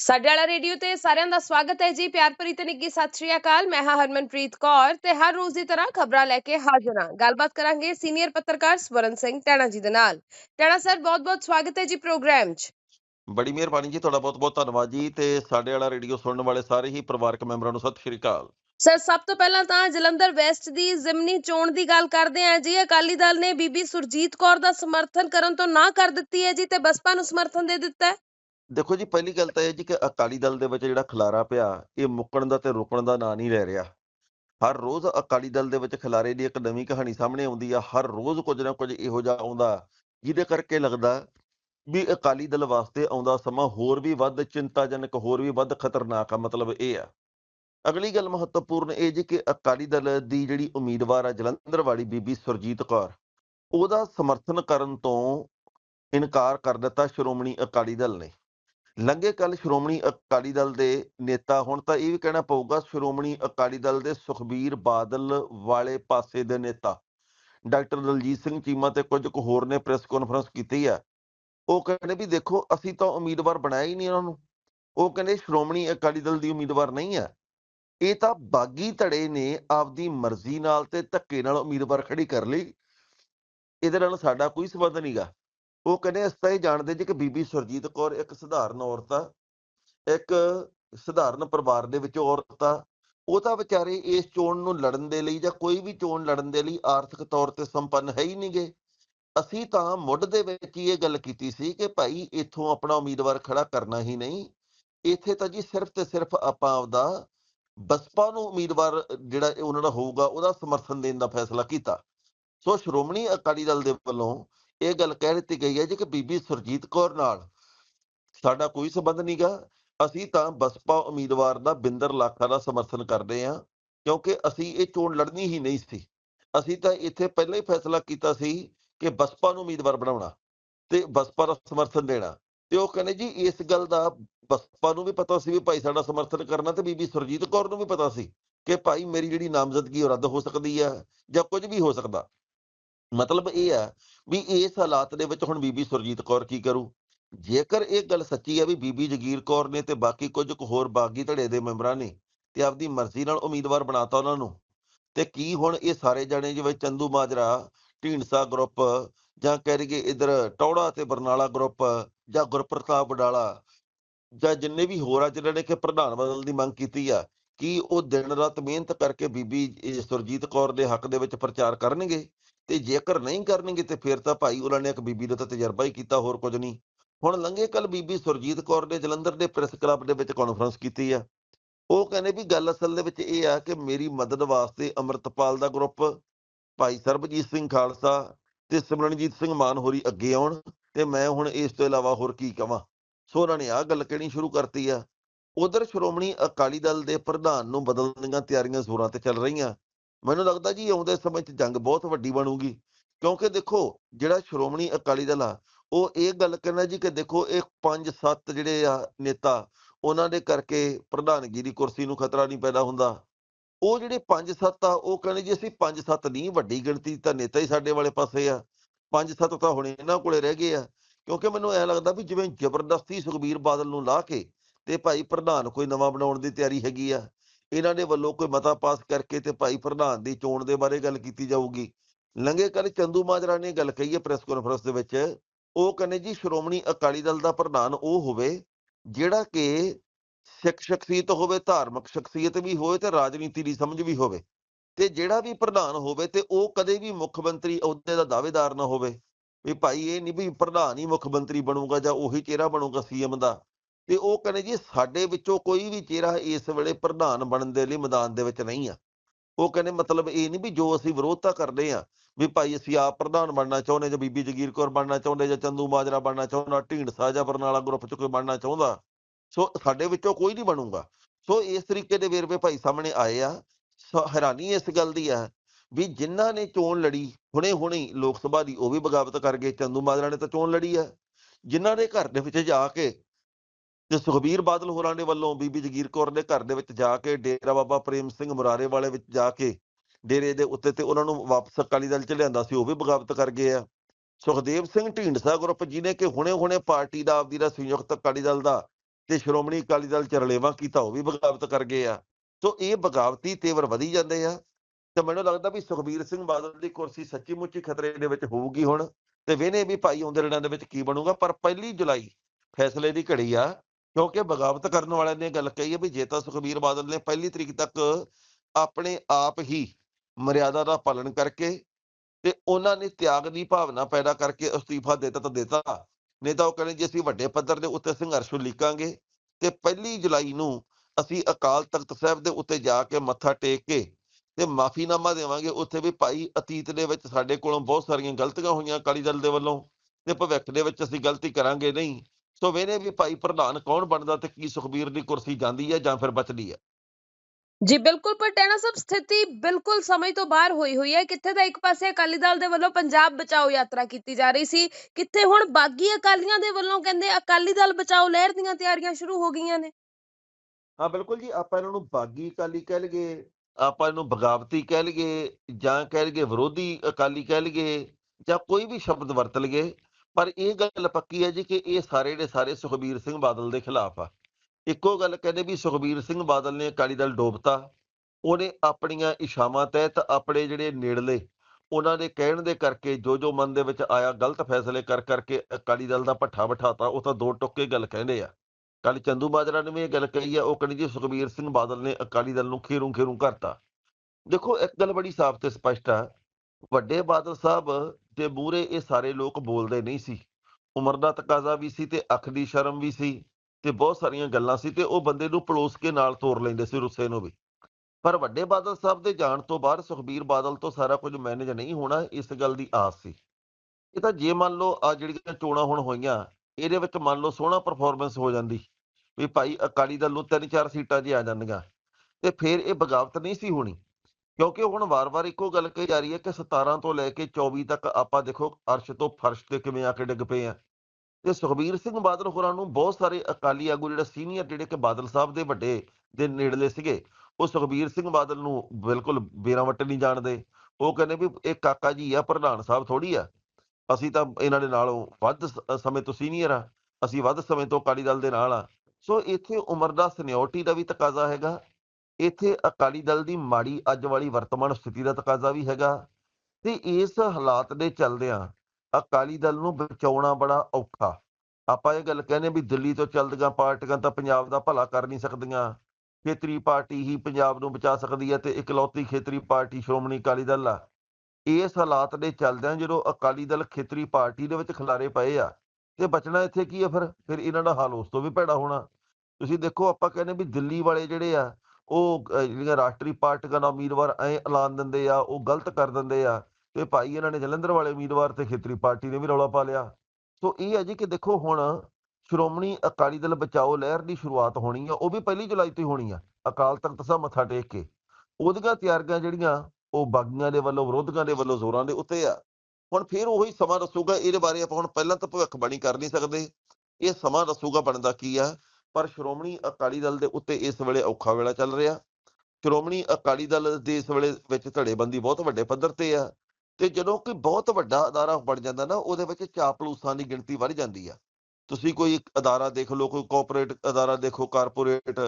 ਸਾਡੇ ਵਾਲਾ ਰੇਡੀਓ ਤੇ ਸਾਰਿਆਂ ਦਾ ਸਵਾਗਤ ਹੈ ਜੀ। ਪਿਆਰ ਭਰੀ ਤੇ ਨਿੱਗੀ ਸਤਿ ਸ਼੍ਰੀ ਅਕਾਲ। ਮੈਂ ਹਾਂ ਹਰਮਨਪ੍ਰੀਤ ਕੌਰ ਤੇ ਹਰ ਰੋਜ਼ ਦੀ ਤਰ੍ਹਾਂ ਖਬਰਾਂ ਲੈ ਕੇ ਹਾਜ਼ਰ ਹਾਂ। ਗੱਲਬਾਤ ਕਰਾਂਗੇ ਸੀਨੀਅਰ ਪੱਤਰਕਾਰ ਸਵਰਨ ਸਿੰਘ ਟੈਣਾ ਜੀ ਦੇ ਨਾਲ। ਟੈਣਾ ਸਰ ਬਹੁਤ-ਬਹੁਤ ਸਵਾਗਤ ਹੈ ਜੀ ਪ੍ਰੋਗਰਾਮ 'ਚ। ਬੜੀ ਮਿਹਰਬਾਨੀ ਜੀ ਤੁਹਾਡਾ ਬਹੁਤ-ਬਹੁਤ ਧੰਨਵਾਦ ਜੀ ਤੇ ਸਾਡੇ ਵਾਲਾ ਰੇਡੀਓ ਸੁਣਨ ਵਾਲੇ ਸਾਰੇ ਹੀ ਪਰਿਵਾਰਕ ਮੈਂਬਰਾਂ ਨੂੰ ਸਤਿ ਸ਼੍ਰੀ ਅਕਾਲ। ਸਰ ਸਭ ਤੋਂ ਪਹਿਲਾਂ ਤਾਂ ਜਲੰਧਰ ਵੈਸਟ ਦੀ ਜ਼ਿਮਨੀ ਚੋਣ ਦੀ ਗੱਲ ਕਰਦੇ ਹਾਂ ਜੀ। ਅਕਾਲੀ ਦਲ ਨੇ ਬੀਬੀ ਸੁਰਜੀਤ ਕੌਰ ਦਾ ਸਮਰਥਨ ਕਰਨ ਤੋਂ ਨਾ ਕਰ ਦਿੱਤੀ ਹੈ ਜੀ ਤੇ ਬਸਪਾ ਨੂੰ ਸਮਰਥਨ ਦੇ ਦਿੱਤਾ ਹੈ। ਦੇਖੋ ਜੀ, ਪਹਿਲੀ ਗੱਲ ਤਾਂ ਇਹ ਜੀ ਕਿ ਅਕਾਲੀ ਦਲ ਦੇ ਵਿੱਚ ਜਿਹੜਾ ਖਲਾਰਾ ਪਿਆ, ਇਹ ਮੁੱਕਣ ਦਾ ਤੇ ਰੁਕਣ ਦਾ ਨਾਂ ਨਹੀਂ ਲੈ ਰਿਹਾ। ਹਰ ਰੋਜ਼ ਅਕਾਲੀ ਦਲ ਦੇ ਵਿੱਚ ਖਿਲਾਰੇ ਦੀ ਇੱਕ ਨਵੀਂ ਕਹਾਣੀ ਸਾਹਮਣੇ ਆਉਂਦੀ ਆ, ਹਰ ਰੋਜ਼ ਕੁਝ ਨਾ ਕੁਝ ਇਹੋ ਜਿਹਾ ਆਉਂਦਾ, ਜਿਹਦੇ ਕਰਕੇ ਲੱਗਦਾ ਵੀ ਅਕਾਲੀ ਦਲ ਵਾਸਤੇ ਆਉਂਦਾ ਸਮਾਂ ਹੋਰ ਵੀ ਵੱਧ ਚਿੰਤਾਜਨਕ, ਹੋਰ ਵੀ ਵੱਧ ਖਤਰਨਾਕ ਆ, ਮਤਲਬ ਇਹ ਆ। ਅਗਲੀ ਗੱਲ ਮਹੱਤਵਪੂਰਨ ਇਹ ਜੀ ਕਿ ਅਕਾਲੀ ਦਲ ਦੀ ਜਿਹੜੀ ਉਮੀਦਵਾਰ ਆ ਜਲੰਧਰ ਵਾਲੀ ਬੀਬੀ ਸੁਰਜੀਤ ਕੌਰ, ਉਹਦਾ ਸਮਰਥਨ ਕਰਨ ਤੋਂ ਇਨਕਾਰ ਕਰ ਦਿੱਤਾ ਸ਼੍ਰੋਮਣੀ ਅਕਾਲੀ ਦਲ ਨੇ। ਲੰਘੇ ਕੱਲ ਸ਼੍ਰੋਮਣੀ ਅਕਾਲੀ ਦਲ ਦੇ ਨੇਤਾ, ਹੁਣ ਤਾਂ ਇਹ ਵੀ ਕਹਿਣਾ ਪਊਗਾ, ਸ਼੍ਰੋਮਣੀ ਅਕਾਲੀ ਦਲ ਦੇ ਸੁਖਬੀਰ ਬਾਦਲ ਵਾਲੇ ਪਾਸੇ ਦੇ ਨੇਤਾ। ਡਾਕਟਰ ਦਲਜੀਤ ਸਿੰਘ ਚੀਮਾ ਤੇ ਕੁਝ ਕੁ ਹੋਰ ਨੇ, ਪ੍ਰੈਸ ਕਾਨਫਰੰਸ ਕੀਤੀ ਆ। ਉਹ ਕਹਿੰਦੇ ਵੀ ਦੇਖੋ, ਅਸੀਂ ਤਾਂ ਉਮੀਦਵਾਰ ਬਣਾਇਆ ਹੀ ਨਹੀਂ ਉਹਨਾਂ ਨੂੰ। ਉਹ ਕਹਿੰਦੇ ਸ਼੍ਰੋਮਣੀ ਅਕਾਲੀ ਦਲ ਦੀ ਉਮੀਦਵਾਰ ਨਹੀਂ ਆ। ਇਹ ਤਾਂ ਬਾਗੀ ਧੜੇ ਨੇ ਆਪਦੀ ਮਰਜ਼ੀ ਨਾਲ ਤੇ ਧੱਕੇ ਨਾਲ ਉਮੀਦਵਾਰ ਖੜੀ ਕਰ ਲਈ। ਇਹਦੇ ਨਾਲ ਸਾਡਾ ਕੋਈ ਸਬੰਧ ਨਹੀਂਗਾ ਉਹ ਕਹਿੰਦੇ ਇਸ ਤਰ੍ਹਾਂ ਹੀ ਜਾਣਦੇ ਜੀ ਕਿ ਬੀਬੀ ਸੁਰਜੀਤ ਕੌਰ ਇੱਕ ਸਧਾਰਨ ਔਰਤ ਆ, ਇੱਕ ਸਧਾਰਨ ਪਰਿਵਾਰ ਦੇ ਵਿੱਚੋਂ ਔਰਤ ਆ। ਉਹ ਤਾਂ ਵਿਚਾਰੇ ਇਸ ਚੋਣ ਨੂੰ ਲੜਨ ਦੇ ਲਈ ਜਾਂ ਕੋਈ ਵੀ ਚੋਣ ਲੜਨ ਦੇ ਲਈ ਆਰਥਿਕ ਤੌਰ ਤੇ ਸੰਪੰਨ ਹੈ ਹੀ ਨਹੀਂਗੇ ਅਸੀਂ ਤਾਂ ਮੁੱਢ ਦੇ ਵਿੱਚ ਹੀ ਇਹ ਗੱਲ ਕੀਤੀ ਸੀ ਕਿ ਭਾਈ ਇੱਥੋਂ ਆਪਣਾ ਉਮੀਦਵਾਰ ਖੜਾ ਕਰਨਾ ਹੀ ਨਹੀਂ। ਇੱਥੇ ਤਾਂ ਜੀ ਸਿਰਫ ਤੇ ਸਿਰਫ ਆਪਾਂ ਆਪਦਾ ਬਸਪਾ ਨੂੰ ਉਮੀਦਵਾਰ ਜਿਹੜਾ ਉਹਨਾਂ ਦਾ ਹੋਊਗਾ, ਉਹਦਾ ਸਮਰਥਨ ਦੇਣ ਦਾ ਫੈਸਲਾ ਕੀਤਾ। ਸੋ ਸ਼੍ਰੋਮਣੀ ਅਕਾਲੀ ਦਲ ਦੇ ਵੱਲੋਂ ਇਹ ਗੱਲ ਕਹਿ ਦਿੱਤੀ ਗਈ ਹੈ ਜੀ ਕਿ ਬੀਬੀ ਸੁਰਜੀਤ ਕੌਰ ਨਾਲ ਸਾਡਾ ਕੋਈ ਸਬੰਧ ਨਹੀਂਗਾ ਅਸੀਂ ਤਾਂ ਬਸਪਾ ਉਮੀਦਵਾਰ ਦਾ ਬਿੰਦਰ ਲਾਖਾ ਦਾ ਸਮਰਥਨ ਕਰਦੇ ਹਾਂ, ਕਿਉਂਕਿ ਅਸੀਂ ਇਹ ਚੋਣ ਲੜਨੀ ਹੀ ਨਹੀਂ ਸੀ। ਅਸੀਂ ਤਾਂ ਇੱਥੇ ਪਹਿਲਾਂ ਹੀ ਫੈਸਲਾ ਕੀਤਾ ਸੀ ਕਿ ਬਸਪਾ ਨੂੰ ਉਮੀਦਵਾਰ ਬਣਾਉਣਾ ਤੇ ਬਸਪਾ ਦਾ ਸਮਰਥਨ ਦੇਣਾ। ਤੇ ਉਹ ਕਹਿੰਦੇ ਜੀ, ਇਸ ਗੱਲ ਦਾ ਬਸਪਾ ਨੂੰ ਵੀ ਪਤਾ ਸੀ ਵੀ ਭਾਈ ਸਾਡਾ ਸਮਰਥਨ ਕਰਨਾ ਤੇ ਬੀਬੀ ਸੁਰਜੀਤ ਕੌਰ ਨੂੰ ਵੀ ਪਤਾ ਸੀ ਕਿ ਭਾਈ ਮੇਰੀ ਜਿਹੜੀ ਨਾਮਜ਼ਦਗੀ ਉਹ ਰੱਦ ਹੋ ਸਕਦੀ ਆ ਜਾਂ ਕੁਝ ਵੀ ਹੋ ਸਕਦਾ। ਮਤਲਬ ਇਹ ਆ ਵੀ ਇਸ ਹਾਲਾਤ ਦੇ ਵਿੱਚ ਹੁਣ ਬੀਬੀ ਸੁਰਜੀਤ ਕੌਰ ਕੀ ਕਰੂ? ਜੇਕਰ ਇਹ ਗੱਲ ਸੱਚੀ ਹੈ ਵੀ ਬੀਬੀ ਜਗੀਰ ਕੌਰ ਨੇ ਤੇ ਬਾਕੀ ਕੁਝ ਕੁ ਹੋਰ ਬਾਗੀ ਧੜੇ ਦੇ ਮੈਂਬਰਾਂ ਨੇ ਤੇ ਆਪਦੀ ਮਰਜ਼ੀ ਨਾਲ ਉਮੀਦਵਾਰ ਬਣਾਤਾ ਉਹਨਾਂ ਨੂੰ, ਤੇ ਕੀ ਹੁਣ ਇਹ ਸਾਰੇ ਜਣੇ ਜਿਵੇਂ ਚੰਦੂ ਮਾਜਰਾ, ਢੀਂਡਸਾ ਗਰੁੱਪ ਜਾਂ ਕਹਿ ਰਹੀਏ ਇਧਰ ਟੌੜਾ ਤੇ ਬਰਨਾਲਾ ਗਰੁੱਪ ਜਾਂ ਗੁਰਪ੍ਰਤਾਪ ਵਡਾਲਾ ਜਾਂ ਜਿੰਨੇ ਵੀ ਹੋਰ ਆ ਜਿਨ੍ਹਾਂ ਨੇ ਕਿ ਪ੍ਰਧਾਨ ਬਦਲ ਦੀ ਮੰਗ ਕੀਤੀ ਆ, ਕੀ ਉਹ ਦਿਨ ਰਾਤ ਮਿਹਨਤ ਕਰਕੇ ਬੀਬੀ ਸੁਰਜੀਤ ਕੌਰ ਦੇ ਹੱਕ ਦੇ ਵਿੱਚ ਪ੍ਰਚਾਰ ਕਰਨਗੇ? ਤੇ ਜੇਕਰ ਨਹੀਂ ਕਰਨਗੇ ਤੇ ਫਿਰ ਤਾਂ ਭਾਈ ਉਹਨਾਂ ਨੇ ਇੱਕ ਬੀਬੀ ਦਾ ਤਾਂ ਤਜਰਬਾ ਹੀ ਕੀਤਾ, ਹੋਰ ਕੁਝ ਨਹੀਂ। ਹੁਣ ਲੰਘੇ ਕੱਲ ਬੀਬੀ ਸੁਰਜੀਤ ਕੌਰ ਨੇ ਜਲੰਧਰ ਦੇ ਪ੍ਰੈਸ ਕਲੱਬ ਦੇ ਵਿੱਚ ਕਾਨਫਰੰਸ ਕੀਤੀ ਆ। ਉਹ ਕਹਿੰਦੇ ਵੀ ਗੱਲ ਅਸਲ ਦੇ ਵਿੱਚ ਇਹ ਆ ਕਿ ਮੇਰੀ ਮਦਦ ਵਾਸਤੇ ਅਮਰਤਪਾਲ ਦਾ ਗਰੁੱਪ ਭਾਈ ਸਰਬਜੀਤ ਸਿੰਘ ਖਾਲਸਾ ਤੇ ਸਿਮਰਨਜੀਤ ਸਿੰਘ ਮਾਨ ਹੋਰੀ ਅੱਗੇ ਆਉਣ ਤੇ ਮੈਂ ਹੁਣ ਇਸ ਤੋਂ ਇਲਾਵਾ ਹੋਰ ਕੀ ਕਵਾਂ। ਸੋ ਉਹਨਾਂ ਨੇ ਆਹ ਗੱਲ ਕਹਿਣੀ ਸ਼ੁਰੂ ਕਰਤੀ ਆ। ਉਧਰ ਸ਼੍ਰੋਮਣੀ ਅਕਾਲੀ ਦਲ ਦੇ ਪ੍ਰਧਾਨ ਨੂੰ ਬਦਲਣ ਦੀਆਂ ਤਿਆਰੀਆਂ ਜ਼ੋਰਾਂ ਤੇ ਚੱਲ ਰਹੀਆਂ। ਮੈਨੂੰ ਲੱਗਦਾ ਜੀ ਆਉਂਦੇ ਸਮੇਂ 'ਚ ਜੰਗ ਬਹੁਤ ਵੱਡੀ ਬਣੂਗੀ। ਕਿਉਂਕਿ ਦੇਖੋ, ਜਿਹੜਾ ਸ਼੍ਰੋਮਣੀ ਅਕਾਲੀ ਦਲ ਆ, ਉਹ ਇਹ ਗੱਲ ਕਹਿੰਦਾ ਜੀ ਕਿ ਦੇਖੋ, ਇਹ 5-7 ਜਿਹੜੇ ਆ ਨੇਤਾ, ਉਹਨਾਂ ਦੇ ਕਰਕੇ ਪ੍ਰਧਾਨਗੀ ਦੀ ਕੁਰਸੀ ਨੂੰ ਖਤਰਾ ਨਹੀਂ ਪੈਦਾ ਹੁੰਦਾ। ਉਹ ਜਿਹੜੇ 5-7 ਆ, ਉਹ ਕਹਿੰਦੇ ਜੀ ਅਸੀਂ 5-7 ਨਹੀਂ, ਵੱਡੀ ਗਿਣਤੀ ਤਾਂ ਨੇਤਾ ਹੀ ਸਾਡੇ ਵਾਲੇ ਪਾਸੇ ਆ। 5-7 ਤਾਂ ਹੁਣ ਇਹਨਾਂ ਕੋਲੇ ਰਹਿ ਗਏ ਆ। ਕਿਉਂਕਿ ਮੈਨੂੰ ਐ ਲੱਗਦਾ ਵੀ ਜਿਵੇਂ ਜ਼ਬਰਦਸਤੀ ਸੁਖਬੀਰ ਬਾਦਲ ਨੂੰ ਲਾ ਕੇ ਤੇ ਭਾਈ ਪ੍ਰਧਾਨ ਕੋਈ ਨਵਾਂ ਬਣਾਉਣ ਦੀ ਤਿਆਰੀ ਹੈਗੀ ਆ ਇਹਨਾਂ ਦੇ ਵੱਲੋਂ ਕੋਈ ਮਤਾ ਪਾਸ ਕਰਕੇ ਤੇ ਭਾਈ ਪ੍ਰਧਾਨ ਦੀ ਚੋਣ ਦੇ ਬਾਰੇ ਗੱਲ ਕੀਤੀ ਜਾਊਗੀ। ਲੰਗੇ ਕੱਲ ਚੰਦੂ ਮਾਜਰਾ ਨੇ ਗੱਲ ਕਹੀ ਹੈ ਪ੍ਰੈਸ ਕਾਨਫਰੰਸ ਦੇ ਵਿੱਚ, ਉਹ ਕਹਿੰਦੇ ਜੀ ਸ਼੍ਰੋਮਣੀ ਅਕਾਲੀ ਦਲ ਦਾ ਪ੍ਰਧਾਨ ਉਹ ਹੋਵੇ, ਜਿਹੜਾ ਕਿ ਸਿੱਖ ਸ਼ਖਸੀਅਤ ਹੋਵੇ, ਧਾਰਮਿਕ ਸ਼ਖਸੀਅਤ ਵੀ ਹੋਵੇ ਤੇ ਰਾਜਨੀਤੀ ਦੀ ਸਮਝ ਵੀ ਹੋਵੇ। ਤੇ ਜਿਹੜਾ ਵੀ ਪ੍ਰਧਾਨ ਹੋਵੇ ਤੇ ਉਹ ਕਦੇ ਵੀ ਮੁੱਖ ਮੰਤਰੀ ਅਹੁਦੇ ਦਾ ਦਾਅਵੇਦਾਰ ਨਾ ਹੋਵੇ। ਵੀ ਭਾਈ ਇਹ ਨਹੀਂ ਵੀ ਪ੍ਰਧਾਨ ਹੀ ਮੁੱਖ ਮੰਤਰੀ ਬਣੂਗਾ ਜਾਂ ਉਹੀ ਚਿਹਰਾ ਬਣੂਗਾ ਸੀਐਮ ਦਾ। ਤੇ ਉਹ ਕਹਿੰਦੇ ਜੀ ਸਾਡੇ ਵਿੱਚੋਂ ਕੋਈ ਵੀ ਚਿਹਰਾ ਇਸ ਵੇਲੇ ਪ੍ਰਧਾਨ ਬਣਨ ਦੇ ਲਈ ਮੈਦਾਨ ਦੇ ਵਿੱਚ ਨਹੀਂ ਆ। ਉਹ ਕਹਿੰਦੇ ਮਤਲਬ ਇਹ ਨਹੀਂ ਵੀ ਜੋ ਅਸੀਂ ਵਿਰੋਧਤਾ ਕਰਦੇ ਆ ਵੀ ਭਾਈ ਅਸੀਂ ਆਪ ਪ੍ਰਧਾਨ ਬਣਨਾ ਚਾਹੁੰਦੇ ਜਾਂ ਬੀਬੀ ਜਗੀਰ ਕੌਰ ਬਣਨਾ ਚਾਹੁੰਦੇ ਜਾਂ ਚੰਦੂ ਮਾਜਰਾ ਬਣਨਾ ਚਾਹੁੰਦਾ ਢੀਂਡਸਾ ਜਾਂ ਬਰਨਾਲਾ ਗਰੁੱਪ ਚ ਕੋਈ ਬਣਨਾ ਚਾਹੁੰਦਾ। ਸੋ ਸਾਡੇ ਵਿੱਚੋਂ ਕੋਈ ਨਹੀਂ ਬਣੂਗਾ। ਸੋ ਇਸ ਤਰੀਕੇ ਦੇ ਵੇਰਵੇ ਭਾਈ ਸਾਹਮਣੇ ਆਏ ਆ। ਹੈਰਾਨੀ ਇਸ ਗੱਲ ਦੀ ਆ ਵੀ ਜਿਨ੍ਹਾਂ ਨੇ ਚੋਣ ਲੜੀ ਹੁਣੇ ਹੁਣੇ ਲੋਕ ਸਭਾ ਦੀ ਉਹ ਵੀ ਬਗਾਵਤ ਕਰ ਗਏ, ਚੰਦੂ ਮਾਜਰਾ ਨੇ ਤਾਂ ਚੋਣ ਲੜੀ ਆ। ਜਿਨ੍ਹਾਂ ਦੇ ਘਰ ਦੇ ਵਿੱਚ ਜਾ ਕੇ ਤੇ ਸੁਖਬੀਰ ਬਾਦਲ ਹੋਰਾਂ ਦੇ ਵੱਲੋਂ ਬੀਬੀ ਜਗੀਰ ਕੌਰ ਦੇ ਘਰ ਦੇ ਵਿੱਚ ਜਾ ਕੇ, ਡੇਰਾ ਬਾਬਾ ਪ੍ਰੇਮ ਸਿੰਘ ਮੁਰਾਰੇ ਵਾਲੇ ਵਿੱਚ ਜਾ ਕੇ ਡੇਰੇ ਦੇ ਉੱਤੇ ਤੇ ਉਹਨਾਂ ਨੂੰ ਵਾਪਸ ਅਕਾਲੀ ਦਲ ਚ ਲਿਆਂਦਾ ਸੀ, ਉਹ ਵੀ ਬਗਾਵਤ ਕਰ ਗਏ ਆ। ਸੁਖਦੇਵ ਸਿੰਘ ਢੀਂਡਸਾ ਗਰੁੱਪ ਜਿਹਨੇ ਕਿ ਹੁਣੇ ਹੁਣੇ ਪਾਰਟੀ ਦਾ, ਆਪਦੀ ਦਾ ਸੰਯੁਕਤ ਅਕਾਲੀ ਦਲ ਦਾ ਤੇ ਸ਼੍ਰੋਮਣੀ ਅਕਾਲੀ ਦਲ ਚ ਰਲੇਵਾ ਕੀਤਾ, ਉਹ ਵੀ ਬਗਾਵਤ ਕਰ ਗਏ ਆ। ਸੋ ਇਹ ਬਗਾਵਤੀ ਤੇਵਰ ਵਧੀ ਜਾਂਦੇ ਆ ਤੇ ਮੈਨੂੰ ਲੱਗਦਾ ਵੀ ਸੁਖਬੀਰ ਸਿੰਘ ਬਾਦਲ ਦੀ ਕੁਰਸੀ ਸੱਚੀ ਮੁੱਚੀ ਖਤਰੇ ਦੇ ਵਿੱਚ ਹੋਊਗੀ ਹੁਣ ਤੇ ਵੇਨੇ ਵੀ ਭਾਈ ਆਉਂਦੇ ਦਿਨਾਂ ਦੇ ਵਿੱਚ ਕੀ ਬਣੂਗਾ, ਪਰ ਪਹਿਲੀ ਜੁਲਾਈ ਫੈਸਲੇ ਦੀ ਘੜੀ ਆ ਕਿਉਂਕਿ ਬਗਾਵਤ ਕਰਨ ਵਾਲਿਆਂ ਨੇ ਗੱਲ ਕਹੀ ਹੈ ਵੀ ਜੇ ਤਾਂ ਸੁਖਬੀਰ ਬਾਦਲ ਨੇ ਪਹਿਲੀ ਤਰੀਕ ਤੱਕ ਆਪਣੇ ਆਪ ਹੀ ਮਰਿਆਦਾ ਦਾ ਪਾਲਣ ਕਰਕੇ ਤੇ ਉਹਨਾਂ ਨੇ ਤਿਆਗ ਦੀ ਭਾਵਨਾ ਪੈਦਾ ਕਰਕੇ ਅਸਤੀਫਾ ਦਿੱਤਾ ਤਾਂ ਦਿੱਤਾ, ਨਹੀਂ ਤਾਂ ਉਹ ਕਹਿੰਦੇ ਜੀ ਅਸੀਂ ਵੱਡੇ ਪੱਧਰ ਦੇ ਉੱਤੇ ਸੰਘਰਸ਼ ਲਿਖਾਂਗੇ ਤੇ ਪਹਿਲੀ ਜੁਲਾਈ ਨੂੰ ਅਸੀਂ ਅਕਾਲ ਤਖਤ ਸਾਹਿਬ ਦੇ ਉੱਤੇ ਜਾ ਕੇ ਮੱਥਾ ਟੇਕ ਕੇ ਤੇ ਮਾਫੀਨਾਮਾ ਦੇਵਾਂਗੇ ਉੱਥੇ ਵੀ ਭਾਈ ਅਤੀਤ ਦੇ ਵਿੱਚ ਸਾਡੇ ਕੋਲੋਂ ਬਹੁਤ ਸਾਰੀਆਂ ਗਲਤੀਆਂ ਹੋਈਆਂ ਅਕਾਲੀ ਦਲ ਦੇ ਵੱਲੋਂ ਤੇ ਭਵਿੱਖ ਦੇ ਵਿੱਚ ਅਸੀਂ ਗਲਤੀ ਕਰਾਂਗੇ ਨਹੀਂ। ਸੋ ਵੇਨੇ ਵੀ ਭਾਈ ਪ੍ਰਧਾਨ ਕੌਣ ਬਣਦਾ ਤੇ ਕੀ ਸੁਖਬੀਰ ਦੀ ਕੁਰਸੀ ਜਾਂਦੀ ਹੈ ਜਾਂ ਫਿਰ ਬਚਦੀ ਹੈ? ਜੀ ਬਿਲਕੁਲ ਪਰ ਟੈਣਾ ਸਾਹਿਬ ਸਥਿਤੀ ਬਿਲਕੁਲ ਸਮਝ ਤੋਂ ਬਾਹਰ ਹੋਈ ਹੋਈ ਹੈ। ਕਿੱਥੇ ਤਾਂ ਇੱਕ ਪਾਸੇ ਅਕਾਲੀ ਦਲ ਦੇ ਵੱਲੋਂ ਪੰਜਾਬ ਬਚਾਓ ਯਾਤਰਾ ਕੀਤੀ ਜਾ ਰਹੀ ਸੀ। ਕਿੱਥੇ ਹੁਣ ਬਾਗੀ ਅਕਾਲੀਆਂ ਦੇ ਵੱਲੋਂ ਕਹਿੰਦੇ ਅਕਾਲੀ ਦਲ ਬਚਾਓ ਲਹਿਰ ਦੀਆਂ ਤਿਆਰੀਆਂ ਸ਼ੁਰੂ ਹੋ ਗਈਆਂ ਨੇ। ਹਾਂ ਬਿਲਕੁਲ ਜੀ ਆਪਾਂ ਇਹਨਾਂ ਨੂੰ ਬਾਗੀ ਅਕਾਲੀ ਕਹਿ ਲਈਏ ਆਪਾਂ ਇਹਨੂੰ ਬਗਾਵਤੀ ਕਹਿ ਲਈਏ ਜਾਂ ਕਹਿ ਲਈਏ ਵਿਰੋਧੀ ਅਕਾਲੀ ਕਹਿ ਲਈਏ ਜਾਂ ਕੋਈ ਵੀ ਸ਼ਬਦ ਵਰਤ ਲਈਏ। ਪਰ ਇਹ ਗੱਲ ਪੱਕੀ ਹੈ ਜੀ ਕਿ ਇਹ ਸਾਰੇ ਦੇ ਸਾਰੇ ਸੁਖਬੀਰ ਸਿੰਘ ਬਾਦਲ ਦੇ ਖਿਲਾਫ ਆ। ਇੱਕੋ ਗੱਲ ਕਹਿੰਦੇ ਵੀ ਸੁਖਬੀਰ ਸਿੰਘ ਬਾਦਲ ਨੇ ਅਕਾਲੀ ਦਲ ਡੋਬਤਾ। ਉਹਨੇ ਆਪਣੀਆਂ ਇਸ਼ਾਵਾਂ ਤਹਿਤ ਆਪਣੇ ਜਿਹੜੇ ਨੇੜਲੇ, ਉਹਨਾਂ ਦੇ ਕਹਿਣ ਦੇ ਕਰਕੇ ਜੋ ਜੋ ਮਨ ਦੇ ਵਿੱਚ ਆਇਆ ਗਲਤ ਫੈਸਲੇ ਕਰ ਕਰਕੇ ਅਕਾਲੀ ਦਲ ਦਾ ਪੱਠਾ ਬਿਠਾਤਾ, ਉਹ ਤਾਂ ਦੋ ਟੁੱਕੇ ਗੱਲ ਕਹਿੰਦੇ ਆ। ਕੱਲ ਚੰਦੂ ਮਾਜਰਾ ਨੇ ਵੀ ਇਹ ਗੱਲ ਕਹੀ ਆ, ਉਹ ਕਹਿੰਦੇ ਜੀ ਸੁਖਬੀਰ ਸਿੰਘ ਬਾਦਲ ਨੇ ਅਕਾਲੀ ਦਲ ਨੂੰ ਖੇਰੂ ਖੇਰੂ ਕਰਤਾ। ਦੇਖੋ, ਇੱਕ ਗੱਲ ਬੜੀ ਸਾਫ਼ ਤੇ ਸਪਸ਼ਟ ਆ ਵੱਡੇ ਬਾਦਲ ਸਾਹਿਬ ਦੇ ਮੂਹਰੇ ਇਹ ਸਾਰੇ ਲੋਕ ਬੋਲਦੇ ਨਹੀਂ ਸੀ। ਉਮਰ ਦਾ ਤਕਾਜ਼ਾ ਵੀ ਸੀ ਤੇ ਅੱਖ ਦੀ ਸ਼ਰਮ ਵੀ ਸੀ ਤੇ ਬਹੁਤ ਸਾਰੀਆਂ ਗੱਲਾਂ ਸੀ ਤੇ ਉਹ ਬੰਦੇ ਨੂੰ ਪਲੋਸ ਕੇ ਨਾਲ ਤੋਰ ਲੈਂਦੇ ਸੀ ਰੁੱਸੇ ਨੂੰ ਵੀ। ਪਰ ਵੱਡੇ ਬਾਦਲ ਸਾਹਿਬ ਦੇ ਜਾਣ ਤੋਂ ਬਾਅਦ ਸੁਖਬੀਰ ਬਾਦਲ ਤੋਂ ਸਾਰਾ ਕੁਝ ਮੈਨੇਜ ਨਹੀਂ ਹੋਣਾ ਇਸ ਗੱਲ ਦੀ ਆਸ ਸੀ। ਇਹ ਤਾਂ ਜੇ ਮੰਨ ਲਓ ਆ ਜਿਹੜੀਆਂ ਚੋਣਾਂ ਹੁਣ ਹੋਈਆਂ, ਇਹਦੇ ਵਿੱਚ ਮੰਨ ਲਓ ਸੋਹਣਾ ਪਰਫਾਰਮੈਂਸ ਹੋ ਜਾਂਦੀ ਵੀ ਭਾਈ ਅਕਾਲੀ ਦਲ ਨੂੰ ਤਿੰਨ ਚਾਰ ਸੀਟਾਂ ਜੀ ਆ ਜਾਂਦੀਆਂ ਤੇ ਫਿਰ ਇਹ ਬਗਾਵਤ ਨਹੀਂ ਸੀ ਹੋਣੀ। ਕਿਉਂਕਿ ਹੁਣ ਵਾਰ-ਵਾਰ ਇੱਕੋ ਗੱਲ ਕਹੀ ਜਾ ਰਹੀ ਹੈ ਕਿ 17 ਤੋਂ ਲੈ ਕੇ 24 ਤੱਕ ਆਪਾਂ ਦੇਖੋ ਅਰਸ਼ ਤੋਂ ਫਰਸ਼ ਤੇ ਕਿਵੇਂ ਆ ਕੇ ਡਿੱਗ ਪਏ ਆ। ਤੇ ਸੁਖਬੀਰ ਸਿੰਘ ਬਾਦਲ ਹੋਰਾਂ ਨੂੰ ਬਹੁਤ ਸਾਰੇ ਅਕਾਲੀ ਆਗੂ ਜਿਹੜੇ ਸੀਨੀਅਰ ਜਿਹੜੇ ਕਿ ਬਾਦਲ ਸਾਹਿਬ ਦੇ ਵੱਡੇ ਦੇ ਨੇੜਲੇ ਸੀਗੇ, ਉਹ ਸੁਖਬੀਰ ਸਿੰਘ ਬਾਦਲ ਨੂੰ ਬਿਲਕੁਲ ਬੇਰਾਂ ਵੱਟ ਨਹੀਂ ਜਾਣਦੇ। ਉਹ ਕਹਿੰਦੇ ਵੀ ਇਹ ਕਾਕਾ ਜੀ ਆ, ਪ੍ਰਧਾਨ ਸਾਹਿਬ ਥੋੜੀ ਆ। ਅਸੀਂ ਤਾਂ ਇਹਨਾਂ ਦੇ ਨਾਲੋਂ ਵੱਧ ਸਮੇਂ ਤੋਂ ਸੀਨੀਅਰ ਆ। ਅਸੀਂ ਵੱਧ ਸਮੇਂ ਤੋਂ ਅਕਾਲੀ ਦਲ ਦੇ ਨਾਲ ਆ। ਸੋ ਇੱਥੇ ਉਮਰ ਦਾ ਸੀਨੀਅਰਟੀ ਦਾ ਵੀ ਤਕਾਜ਼ਾ ਹੈਗਾ। ਇੱਥੇ ਅਕਾਲੀ ਦਲ ਦੀ ਮਾੜੀ ਅੱਜ ਵਾਲੀ ਵਰਤਮਾਨ ਸਥਿਤੀ ਦਾ ਤਕਾਜ਼ਾ ਵੀ ਹੈਗਾ ਤੇ ਇਸ ਹਾਲਾਤ ਦੇ ਚੱਲਦਿਆਂ ਅਕਾਲੀ ਦਲ ਨੂੰ ਬਚਾਉਣਾ ਬੜਾ ਔਖਾ। ਆਪਾਂ ਇਹ ਗੱਲ ਕਹਿੰਦੇ ਵੀ ਦਿੱਲੀ ਤੋਂ ਚੱਲਦੀਆਂ ਪਾਰਟੀਆਂ ਤਾਂ ਪੰਜਾਬ ਦਾ ਭਲਾ ਕਰ ਨਹੀਂ ਸਕਦੀਆਂ। ਖੇਤਰੀ ਪਾਰਟੀ ਹੀ ਪੰਜਾਬ ਨੂੰ ਬਚਾ ਸਕਦੀ ਹੈ ਤੇ ਇਕਲੌਤੀ ਖੇਤਰੀ ਪਾਰਟੀ ਸ਼੍ਰੋਮਣੀ ਅਕਾਲੀ ਦਲ ਆ। ਇਸ ਹਾਲਾਤ ਦੇ ਚੱਲਦਿਆਂ ਜਦੋਂ ਅਕਾਲੀ ਦਲ ਖੇਤਰੀ ਪਾਰਟੀ ਦੇ ਵਿੱਚ ਖਿਲਾਰੇ ਪਏ ਆ ਤੇ ਬਚਣਾ ਇੱਥੇ ਕੀ ਆ ਫਿਰ? ਫਿਰ ਇਹਨਾਂ ਦਾ ਹਾਲ ਉਸ ਤੋਂ ਵੀ ਭੈੜਾ ਹੋਣਾ। ਤੁਸੀਂ ਦੇਖੋ ਆਪਾਂ ਕਹਿੰਦੇ ਵੀ ਦਿੱਲੀ ਵਾਲੇ ਜਿਹੜੇ ਆ ਉਹ ਜਿਹੜੀਆਂ ਰਾਸ਼ਟਰੀ ਪਾਰਟੀਆਂ ਦਾ ਉਮੀਦਵਾਰ ਐ ਐਲਾਨ ਦਿੰਦੇ ਆ, ਉਹ ਗਲਤ ਕਰ ਦਿੰਦੇ ਆ, ਤੇ ਭਾਈ ਇਹਨਾਂ ਨੇ ਜਲੰਧਰ ਵਾਲੇ ਉਮੀਦਵਾਰ ਤੇ ਖੇਤਰੀ ਪਾਰਟੀ ਨੇ ਵੀ ਰੌਲਾ ਪਾ ਲਿਆ। ਸੋ ਇਹ ਹੈ ਜੀ ਕਿ ਦੇਖੋ ਹੁਣ ਸ਼੍ਰੋਮਣੀ ਅਕਾਲੀ ਦਲ ਬਚਾਓ ਲਹਿਰ ਦੀ ਸ਼ੁਰੂਆਤ ਹੋਣੀ ਆ, ਉਹ ਵੀ ਪਹਿਲੀ ਜੁਲਾਈ ਤੋਂ ਹੀ ਹੋਣੀ ਆ, ਅਕਾਲ ਤਖਤ ਸਾਹਿਬ ਮੱਥਾ ਟੇਕ ਕੇ। ਉਹਦੀਆਂ ਤਿਆਰੀਆਂ ਜਿਹੜੀਆਂ, ਉਹ ਬਾਗੀਆਂ ਦੇ ਵੱਲੋਂ, ਵਿਰੋਧੀਆਂ ਦੇ ਵੱਲੋਂ ਜ਼ੋਰਾਂ ਦੇ ਉੱਤੇ ਆ। ਹੁਣ ਫਿਰ ਉਹੀ ਸਮਾਂ ਦੱਸੂਗਾ, ਇਹਦੇ ਬਾਰੇ ਆਪਾਂ ਹੁਣ ਪਹਿਲਾਂ ਤਾਂ ਭਵਿੱਖਬਾਣੀ ਕਰ ਨਹੀਂ ਸਕਦੇ। ਇਹ ਸਮਾਂ ਦੱਸੂਗਾ ਬਣਦਾ ਕੀ ਆ ਪਰ ਸ਼੍ਰੋਮਣੀ ਅਕਾਲੀ ਦਲ ਦੇ ਉੱਤੇ ਇਸ ਵੇਲੇ ਔਖਾ ਵੇਲਾ ਚੱਲ ਰਿਹਾ। ਸ਼੍ਰੋਮਣੀ ਅਕਾਲੀ ਦਲ ਦੇ ਇਸ ਵੇਲੇ ਵਿੱਚ ਧੜੇਬੰਦੀ ਬਹੁਤ ਵੱਡੇ ਪੱਧਰ ਤੇ ਆ ਤੇ ਜਦੋਂ ਕੋਈ ਬਹੁਤ ਵੱਡਾ ਅਦਾਰਾ ਬਣ ਜਾਂਦਾ ਨਾ, ਉਹਦੇ ਵਿੱਚ ਚਾਪਲੂਸਾਂ ਦੀ ਗਿਣਤੀ ਵੱਧ ਜਾਂਦੀ ਆ। ਤੁਸੀਂ ਕੋਈ ਇੱਕ ਅਦਾਰਾ ਦੇਖ ਲਓ, ਕੋਈ ਕਾਰਪੋਰੇਟ ਅਦਾਰਾ ਦੇਖੋ ਕਾਰਪੋਰੇਟ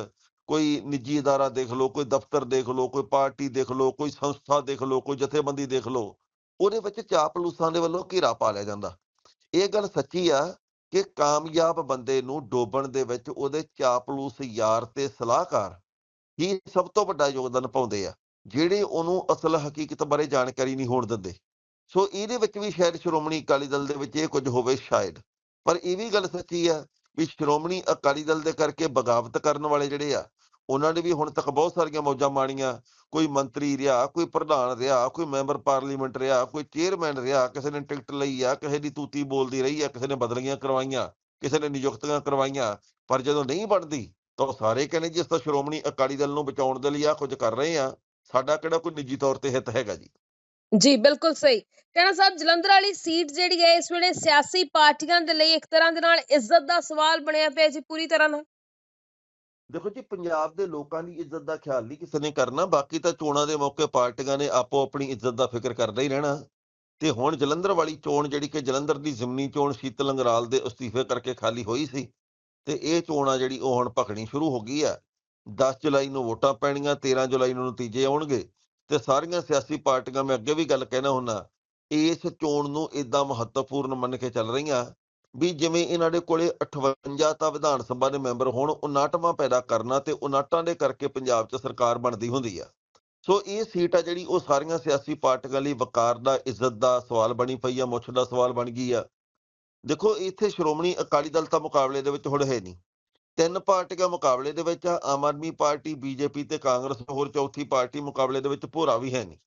ਕੋਈ ਨਿੱਜੀ ਅਦਾਰਾ ਦੇਖ ਲਓ, ਕੋਈ ਦਫ਼ਤਰ ਦੇਖ ਲਓ, ਕੋਈ ਪਾਰਟੀ ਦੇਖ ਲਓ, ਕੋਈ ਸੰਸਥਾ ਦੇਖ ਲਓ, ਕੋਈ ਜਥੇਬੰਦੀ ਦੇਖ ਲਓ, ਉਹਦੇ ਵਿੱਚ ਚਾਪਲੂਸਾਂ ਦੇ ਵੱਲੋਂ ਘੇਰਾ ਪਾ ਲਿਆ ਜਾਂਦਾ। ਇਹ ਗੱਲ ਸੱਚੀ ਆ ਕਿ ਕਾਮਯਾਬ ਬੰਦੇ ਨੂੰ ਡੋਬਣ ਦੇ ਵਿੱਚ ਉਹਦੇ ਚਾਪਲੂਸ ਯਾਰ ਤੇ ਸਲਾਹਕਾਰ ਹੀ ਸਭ ਤੋਂ ਵੱਡਾ ਯੋਗਦਾਨ ਪਾਉਂਦੇ ਆ, ਜਿਹੜੇ ਉਹਨੂੰ ਅਸਲ ਹਕੀਕਤ ਬਾਰੇ ਜਾਣਕਾਰੀ ਨਹੀਂ ਹੋਣ ਦਿੰਦੇ। ਸੋ ਇਹਦੇ ਵਿੱਚ ਵੀ ਸ਼ਾਇਦ ਸ਼੍ਰੋਮਣੀ ਅਕਾਲੀ ਦਲ ਦੇ ਵਿੱਚ ਇਹ ਕੁਝ ਹੋਵੇ ਸ਼ਾਇਦ, ਪਰ ਇਹ ਵੀ ਗੱਲ ਸੱਚੀ ਆ ਵੀ ਸ਼੍ਰੋਮਣੀ ਅਕਾਲੀ ਦਲ ਦੇ ਕਰਕੇ ਬਗਾਵਤ ਕਰਨ ਵਾਲੇ ਜਿਹੜੇ ਆ ਉਹਨਾਂ ਨੇ ਵੀ ਹੁਣ ਤੱਕ ਬਹੁਤ ਸਾਰੀਆਂ ਮੌਜਾਂ ਮਾਣੀਆਂ। ਕੋਈ ਮੰਤਰੀ ਰਿਹਾ, ਕੋਈ ਪ੍ਰਧਾਨ ਰਿਹਾ, ਕੋਈ ਮੈਂਬਰ ਪਾਰਲੀਮੈਂਟ ਰਿਹਾ, ਕੋਈ ਚੇਅਰਮੈਨ ਰਿਹਾ, ਕਿਸੇ ਨੇ ਟਿਕਟ ਲਈ ਆ, ਕਿਸੇ ਦੀ ਤੂਤੀ ਬੋਲਦੀ ਰਹੀ ਆ, ਕਿਸੇ ਨੇ ਬਦਲੀਆਂ ਕਰਵਾਈਆਂ, ਕਿਸੇ ਨੇ ਨਿਯੁਕਤੀਆਂ ਕਰਵਾਈਆਂ, ਪਰ ਜਦੋਂ ਨਹੀਂ ਬਣਦੀ, ਤਾਂ ਉਹ ਸਾਰੇ ਕਹਿੰਦੇ ਜੀ, ਅਸੀਂ ਸ਼੍ਰੋਮਣੀ ਅਕਾਲੀ ਦਲ ਨੂੰ ਬਚਾਉਣ ਦੇ ਲਈ ਆ ਕੁਝ ਕਰ ਰਹੇ ਆ। ਸਾਡਾ ਕਿਹੜਾ ਕੋਈ ਨਿੱਜੀ ਤੌਰ ਤੇ ਹਿੱਤ ਹੈਗਾ ਜੀ? ਜੀ, ਬਿਲਕੁਲ ਸਹੀ। ਕਹਿਣਾ ਸਾਹਿਬ, ਜਲੰਧਰ ਵਾਲੀ ਸੀਟ ਜਿਹੜੀ ਹੈ, ਇਸ ਵੇਲੇ ਸਿਆਸੀ ਪਾਰਟੀਆਂ ਦੇ ਲਈ ਇੱਕ ਤਰ੍ਹਾਂ ਦੇ ਨਾਲ ਇੱਜ਼ਤ ਦਾ ਸਵਾਲ ਬਣਿਆ ਪਿਆ ਜੀ, ਪੂਰੀ ਤਰ੍ਹਾਂ ਨਾਲ। ਦੇਖੋ ਜੀ, ਪੰਜਾਬ ਦੇ ਲੋਕਾਂ ਦੀ ਇੱਜ਼ਤ ਦਾ ਖਿਆਲ ਨਹੀਂ ਕਿਸੇ ਨੇ ਕਰਨਾ, ਬਾਕੀ ਤਾਂ ਚੋਣਾਂ ਦੇ ਮੌਕੇ ਪਾਰਟੀਆਂ ਨੇ ਆਪੋ ਆਪਣੀ ਇੱਜ਼ਤ ਦਾ ਫਿਕਰ ਕਰਦਾ ਹੀ ਰਹਿਣਾ। ਤੇ ਹੁਣ ਜਲੰਧਰ ਵਾਲੀ ਚੋਣ ਜਿਹੜੀ ਕਿ ਜਲੰਧਰ ਦੀ ਜ਼ਿਮਨੀ ਚੋਣ ਸ਼ੀਤਲ ਲੰਗਰਾਲ ਦੇ ਅਸਤੀਫੇ ਕਰਕੇ ਖਾਲੀ ਹੋਈ ਸੀ, ਤੇ ਇਹ ਚੋਣ ਆ ਜਿਹੜੀ ਉਹ ਹੁਣ ਭਖਣੀ ਸ਼ੁਰੂ ਹੋ ਗਈ ਆ। 10 ਜੁਲਾਈ ਨੂੰ ਵੋਟਾਂ ਪੈਣੀਆਂ 13 ਜੁਲਾਈ ਨੂੰ ਨਤੀਜੇ ਆਉਣਗੇ, ਤੇ ਸਾਰੀਆਂ ਸਿਆਸੀ ਪਾਰਟੀਆਂ, ਮੈਂ ਅੱਗੇ ਵੀ ਗੱਲ ਕਹਿਣਾ ਹੁੰਨਾ, ਇਸ ਚੋਣ ਨੂੰ ਇਦਾਂ ਮਹੱਤਵਪੂਰਨ ਮੰਨ ਕੇ ਚੱਲ ਰਹੀਆਂ। ਵੀ ਜਿਵੇਂ ਇਹਨਾਂ ਦੇ ਕੋਲੇ 58 ਤਾਂ ਵਿਧਾਨ ਸਭਾ ਦੇ ਮੈਂਬਰ ਹੋਣ 59ਵਾਂ ਪੈਦਾ ਕਰਨਾ ਤੇ 59 ਦੇ ਕਰਕੇ ਪੰਜਾਬ 'ਚ ਸਰਕਾਰ ਬਣਦੀ ਹੁੰਦੀ ਆ। ਸੋ ਇਹ ਸੀਟ ਆ ਜਿਹੜੀ ਉਹ ਸਾਰੀਆਂ ਸਿਆਸੀ ਪਾਰਟੀਆਂ ਲਈ ਵਕਾਰ ਦਾ, ਇੱਜ਼ਤ ਦਾ ਸਵਾਲ ਬਣੀ ਪਈ ਆ, ਮੁੱਛ ਦਾ ਸਵਾਲ ਬਣ ਗਈ ਆ। ਦੇਖੋ, ਇੱਥੇ ਸ਼੍ਰੋਮਣੀ ਅਕਾਲੀ ਦਲ ਤਾਂ ਮੁਕਾਬਲੇ ਦੇ ਵਿੱਚ ਹੁਣ ਹੈ ਨਹੀਂ। ਤਿੰਨ ਪਾਰਟੀਆਂ ਮੁਕਾਬਲੇ ਦੇ ਵਿੱਚ ਆ, ਆਮ ਆਦਮੀ ਪਾਰਟੀ ਬੀਜੇਪੀ ਤੇ ਕਾਂਗਰਸ, ਹੋਰ ਚੌਥੀ ਪਾਰਟੀ ਮੁਕਾਬਲੇ ਦੇ ਵਿੱਚ ਭੋਰਾ ਵੀ ਹੈ ਨਹੀਂ।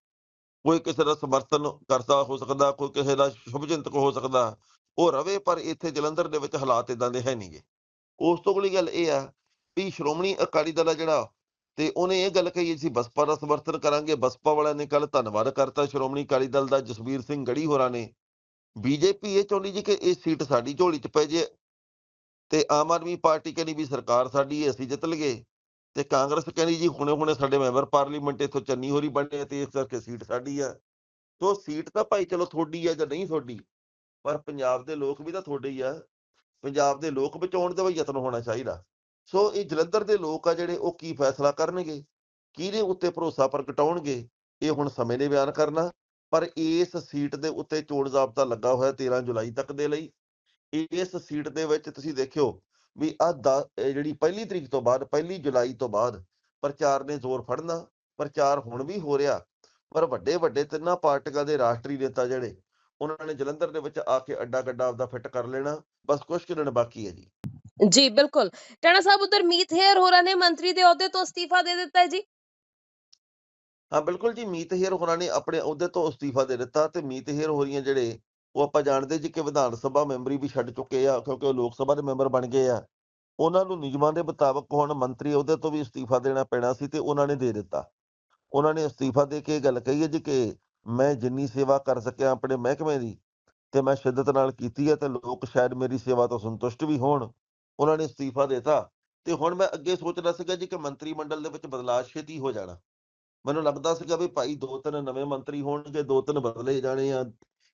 ਕੋਈ ਕਿਸੇ ਦਾ ਸਮਰਥਨ ਕਰਦਾ ਹੋ ਸਕਦਾ, ਕੋਈ ਕਿਸੇ ਦਾ ਸ਼ੁਭਚਿੰਤਕ ਹੋ ਸਕਦਾ। ਉਹ ਰਵੇ, ਪਰ ਇੱਥੇ ਜਲੰਧਰ ਦੇ ਵਿੱਚ ਹਾਲਾਤ ਇਦਾਂ ਦੇ ਹੈ ਨਹੀਂਗੇ ਉਸ ਤੋਂ ਅਗਲੀ ਗੱਲ ਇਹ ਆ ਵੀ ਸ਼੍ਰੋਮਣੀ ਅਕਾਲੀ ਦਲ ਆ ਜਿਹੜਾ, ਤੇ ਉਹਨੇ ਇਹ ਗੱਲ ਕਹੀ ਸੀ ਬਸਪਾ ਦਾ ਸਮਰਥਨ ਕਰਾਂਗੇ, ਬਸਪਾ ਵਾਲਿਆਂ ਨੇ ਕੱਲ ਧੰਨਵਾਦ ਕਰਤਾ ਸ਼੍ਰੋਮਣੀ ਅਕਾਲੀ ਦਲ ਦਾ, ਜਸਵੀਰ ਸਿੰਘ ਗੜੀ ਹੋਰਾਂ ਨੇ। ਬੀਜੇਪੀ ਇਹ ਚਾਹੁੰਦੀ ਜੀ ਕਿ ਇਹ ਸੀਟ ਸਾਡੀ ਝੋਲੀ 'ਚ ਪੈ ਜੇ, ਤੇ ਆਮ ਆਦਮੀ ਪਾਰਟੀ ਕਹਿੰਦੀ ਵੀ ਸਰਕਾਰ ਸਾਡੀ ਹੈ ਅਸੀਂ ਜਿੱਤ ਲਈਏ। ਤੇ ਕਾਂਗਰਸ ਕਹਿੰਦੀ ਜੀ ਹੁਣੇ ਹੁਣੇ ਸਾਡੇ ਮੈਂਬਰ ਪਾਰਲੀਮੈਂਟ ਇੱਥੋਂ ਚੰਨੀ ਹੋਰੀ ਬਣੇ ਤੇ ਇਸ ਕਰਕੇ ਸੀਟ ਸਾਡੀ ਆ। ਸੋ ਸੀਟ ਤਾਂ ਭਾਈ ਚਲੋ ਤੁਹਾਡੀ ਆ ਜਾਂ ਨਹੀਂ ਤੁਹਾਡੀ ਪਰ ਪੰਜਾਬ ਦੇ ਲੋਕ ਵੀ ਤਾਂ ਤੁਹਾਡੇ ਹੀ ਆ। ਪੰਜਾਬ ਦੇ ਲੋਕ ਬਚਾਉਣ ਦਾ ਵੀ ਯਤਨ ਹੋਣਾ ਚਾਹੀਦਾ। ਸੋ ਇਹ ਜਲੰਧਰ ਦੇ ਲੋਕ ਆ ਜਿਹੜੇ ਉਹ ਕੀ ਫੈਸਲਾ ਕਰਨਗੇ? ਕਿਹਦੇ ਉੱਤੇ ਭਰੋਸਾ ਪ੍ਰਗਟਾਉਣਗੇ? ਇਹ ਹੁਣ ਸਮੇਂ ਨੇ ਬਿਆਨ ਕਰਨਾ। ਪਰ ਇਸ ਸੀਟ ਦੇ ਉੱਤੇ ਚੋਣ ਜ਼ਾਬਤਾ ਲੱਗਾ ਹੋਇਆ 13 ਜੁਲਾਈ ਤੱਕ ਦੇ ਲਈ। ਇਸ ਸੀਟ ਦੇ ਵਿੱਚ ਤੁਸੀਂ ਦੇਖਿਓ ਵੀ ਆ ਜਿਹੜੀ ਪਹਿਲੀ ਤਰੀਕ ਤੋਂ ਬਾਅਦ, ਪਹਿਲੀ ਜੁਲਾਈ ਤੋਂ ਬਾਅਦ ਪ੍ਰਚਾਰ ਨੇ ਜ਼ੋਰ ਫੜਨਾ। ਪ੍ਰਚਾਰ ਹੁਣ ਵੀ ਹੋ ਰਿਹਾ। ਪਰ ਵੱਡੇ ਵੱਡੇ ਤਿੰਨਾਂ ਪਾਰਟੀਆਂ ਦੇ ਰਾਸ਼ਟਰੀ ਨੇਤਾ ਜਿਹੜੇ ਉਹਨਾਂ ਨੇ ਜਲੰਧਰ ਦੇ ਵਿੱਚ ਆ ਕੇ ਅੱਡਾ ਗੱਡਾ ਆਪਦਾ ਫਿੱਟ ਕਰ ਲੈਣਾ ਬਸ ਕੁਝ ਕੁ ਦਿਨ ਬਾਕੀ ਹੈ ਜੀ। ਜੀ ਬਿਲਕੁਲ। ਟਾਣਾ ਸਾਹਿਬ ਉਧਰ ਮੀਤ ਹੇਅਰ ਹੋਰਾਂ ਨੇ ਮੰਤਰੀ ਦੇ ਅਹੁਦੇ ਤੋਂ ਅਸਤੀਫਾ ਦੇ ਦਿੱਤਾ ਹੈ ਜੀ? ਹਾਂ ਬਿਲਕੁਲ ਜੀ ਮੀਤ ਹੇਰ ਹੋਰਾਂ ਨੇ ਆਪਣੇ ਅਹੁਦੇ ਤੋਂ ਅਸਤੀਫਾ ਦੇ ਦਿੱਤਾ ਤੇ ਮੀਤ ਹੇਰ ਹੋਰੀਆਂ ਜਿਹੜੇ ਉਹ ਆਪਾਂ ਜਾਣਦੇ ਜੀ ਕਿ ਵਿਧਾਨ ਸਭਾ ਮੈਂਬਰੀ ਵੀ ਛੱਡ ਚੁੱਕੇ ਆ ਕਿਉਂਕਿ ਉਹ ਲੋਕ ਸਭਾ ਦੇ ਮੈਂਬਰ ਬਣ ਗਏ ਆ। ਉਹਨਾਂ ਨੂੰ ਨਿਯਮਾਂ ਦੇ ਮੁਤਾਬਕ ਹੁਣ ਮੰਤਰੀ ਅਹੁਦੇ ਤੋਂ ਵੀ ਅਸਤੀਫਾ ਦੇਣਾ ਪੈਣਾ ਸੀ ਤੇ ਉਹਨਾਂ ਨੇ ਦੇ ਦਿੱਤਾ। ਉਹਨਾਂ ਨੇ ਅਸਤੀਫਾ ਦੇ ਕੇ ਇਹ ਗੱਲ ਕਹੀ ਹੈ ਜੀ ਕਿ ਮੈਂ ਜਿੰਨੀ ਸੇਵਾ ਕਰ ਸਕਿਆ ਆਪਣੇ ਮਹਿਕਮੇ ਦੀ ਤੇ ਮੈਂ ਸ਼ਿੱਦਤ ਨਾਲ ਕੀਤੀ ਹੈ ਤੇ ਲੋਕ ਸ਼ਾਇਦ ਮੇਰੀ ਸੇਵਾ ਤੋਂ ਸੰਤੁਸ਼ਟ ਵੀ ਹੋਣ। ਉਹਨਾਂ ਨੇ ਅਸਤੀਫਾ ਦਿੱਤਾ ਤੇ ਹੁਣ ਮੈਂ ਅੱਗੇ ਸੋਚਦਾ ਸੀਗਾ ਜੀ ਕਿ ਮੰਤਰੀ ਮੰਡਲ ਦੇ ਵਿੱਚ ਬਦਲਾਅ ਛੇਤੀ ਹੋ ਜਾਣਾ। ਮੈਨੂੰ ਲੱਗਦਾ ਸੀਗਾ ਵੀ ਭਾਈ ਦੋ ਤਿੰਨ ਨਵੇਂ ਮੰਤਰੀ ਹੋਣਗੇ, ਦੋ ਤਿੰਨ ਬਦਲੇ ਜਾਣੇ ਆ,